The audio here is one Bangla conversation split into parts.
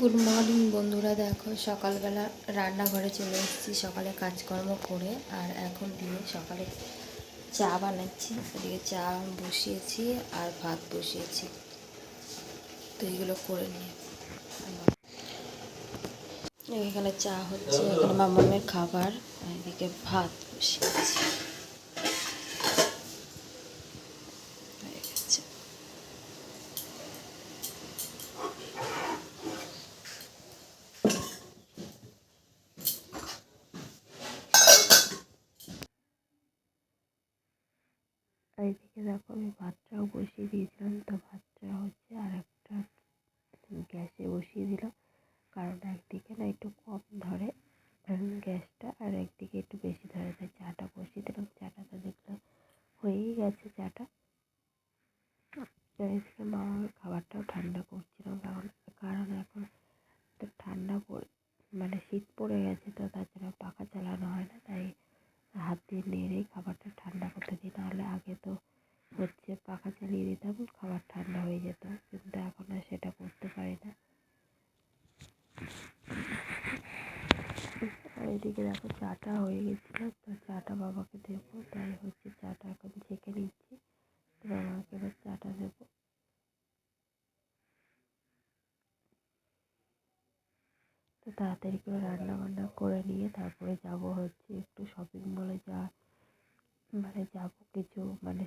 গুড মর্নিং বন্ধুরা। দেখো, সকালবেলা রান্নাঘরে চলে এসেছি। সকালে কাজকর্ম করে আর এখন দিয়ে সকালে চা বানাচ্ছি। এদিকে চা বসিয়েছি আর ভাত বসিয়েছি। তো এইগুলো করে নিয়ে এখানে চা হচ্ছে, এখানে মামামের খাবার এদিকে ভাত বসিয়েছি হয়ে গেছে আর দেখো আমি ভাতটাও বসিয়ে দিয়েছিলাম। তো ভাতটা হচ্ছে আর একটা গ্যাসে বসিয়ে দিলাম। কারণ একদিকে না একটু কম ধরে গ্যাসটা আর একদিকে একটু বেশি ধরে। তাই চাটা বসিয়ে দিলাম। চাটা তো দেখলাম হয়েই গেছে চাটা। এদিকে মামা খাবারটাও ঠান্ডা করছিলাম। কারণ কারণ এখন তো ঠান্ডা পড়ে মানে শীত পড়ে গেছে তো তাছাড়া পাখা চালানো হয় না। তাই হাত দিয়ে নেড়েই খাবারটা ঠান্ডা করতে দিই নাহলে আগে তো হচ্ছে চালিয়ে দিতাম খাবার ঠান্ডা হয়ে যেত, কিন্তু এখন আর সেটা করতে পারি না। এদিকে দেখো চাটা হয়ে গেছিল, তো চাটা বাবাকে দেবো, তাই হচ্ছে চাটা এখন ছেঁকে নিচ্ছি। তো বাবাকে এবার চাটা দেবো। তো তাড়াতাড়ি করে রান্না বান্না করে নিয়ে তারপরে যাব হচ্ছে একটু শপিং মলে যা মানে যাব কিছু মানে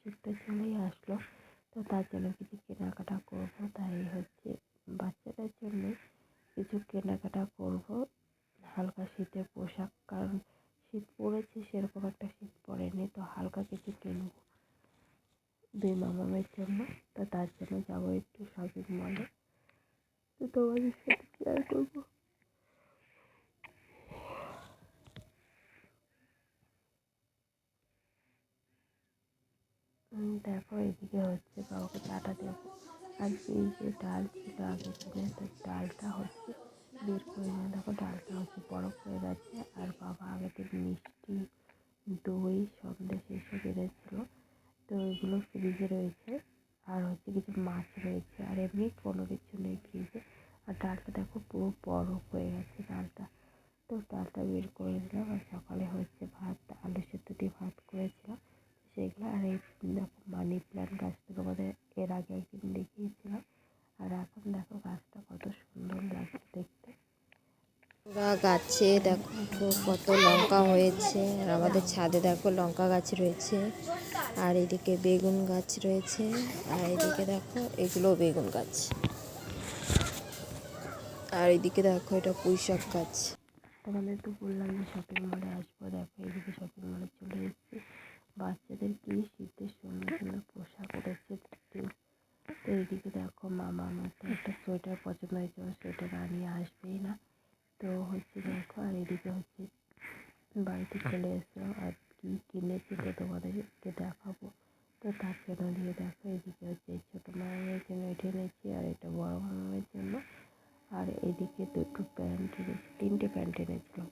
শীতটা চলেই আসলো তো কিছু কেনাকাটা করব, তাই হচ্ছে বাচ্চাদের জন্য কিছু কেনাকাটা করব। হালকা শীতের পোশাক, কারণ শীত পড়েছে, সেরকম একটা শীত পড়েনি, তো হালকা কিছু কিনব দুই মামামের জন্য। তো তার জন্য যাব একটু শপিং মলে তো তোমাদের সাথে শেয়ার করব? দেখো, এদিকে হচ্ছে বাবাকে চাটা দেবো। আর এই যে ডাল ছিল আগের দিনে, তো ডালটা হচ্ছে বের করে নিয়ে দেখো, ডালটা হচ্ছে বরফ হয়ে গেছে। আর বাবা, আগে দিন মিষ্টি, দই সন্দেশ এসব এনেছিল তো এগুলো ফ্রিজে রয়েছে। আর হচ্ছে কিছু মাছ রয়েছে। আর এমনি কোনো কিছু নেই ফ্রিজে। আর ডালটা দেখো, পুরো বরফ হয়ে গেছে ডালটা। তো ডালটা বের করে দিলাম আর সকালে হচ্ছে ভাত, আলু সেদ্ধ দিয়ে ভাত করেছিলাম। সেগুলো আর এই দেখো মানি প্ল্যান্ট গাছটা তোমাদের এর আগে একদিন দেখিয়েছিলাম আর এখন দেখো গাছটা কত সুন্দর লাগছে দেখতে বা গাছে দেখো কত লঙ্কা হয়েছে। আর আমাদের ছাদে দেখো লঙ্কা গাছ রয়েছে। আর এদিকে বেগুন গাছ রয়েছে। আর এদিকে দেখো এগুলো বেগুন গাছ। আর এদিকে দেখো এটা পুঁই শাক গাছ। তোমাদের তো বললাম যে শপিং মলে আসব। দেখো এদিকে শপিং মলে চলে এসেছি। বাচ্চাদের কি শীতের সুন্দর সুন্দর পোশাক উঠেছে তো এইদিকে দেখো মামা আমার একটা সোয়েটার পছন্দ হয়েছে। সোয়েটার আনিয়ে আসবেই না। তো হচ্ছে দেখো, আর এদিকে হচ্ছে বাড়িতে চলে এসো আর কি কিনেছি তো তোমাদেরকে দেখাবো। তো তার জন্য দিয়ে দেখো, এদিকে হচ্ছে ছোটো মামামের জন্য এটা এনেছি, আর এটা বড় মামামের জন্য। আর এদিকে দুটো প্যান্ট এনেছি, তিনটে প্যান্ট এনেছিলাম।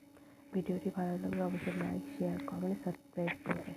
ভিডিওটি ভালো লাগলে অবশ্যই লাইক শেয়ার কমেন্ট সাবস্ক্রাইব করবে।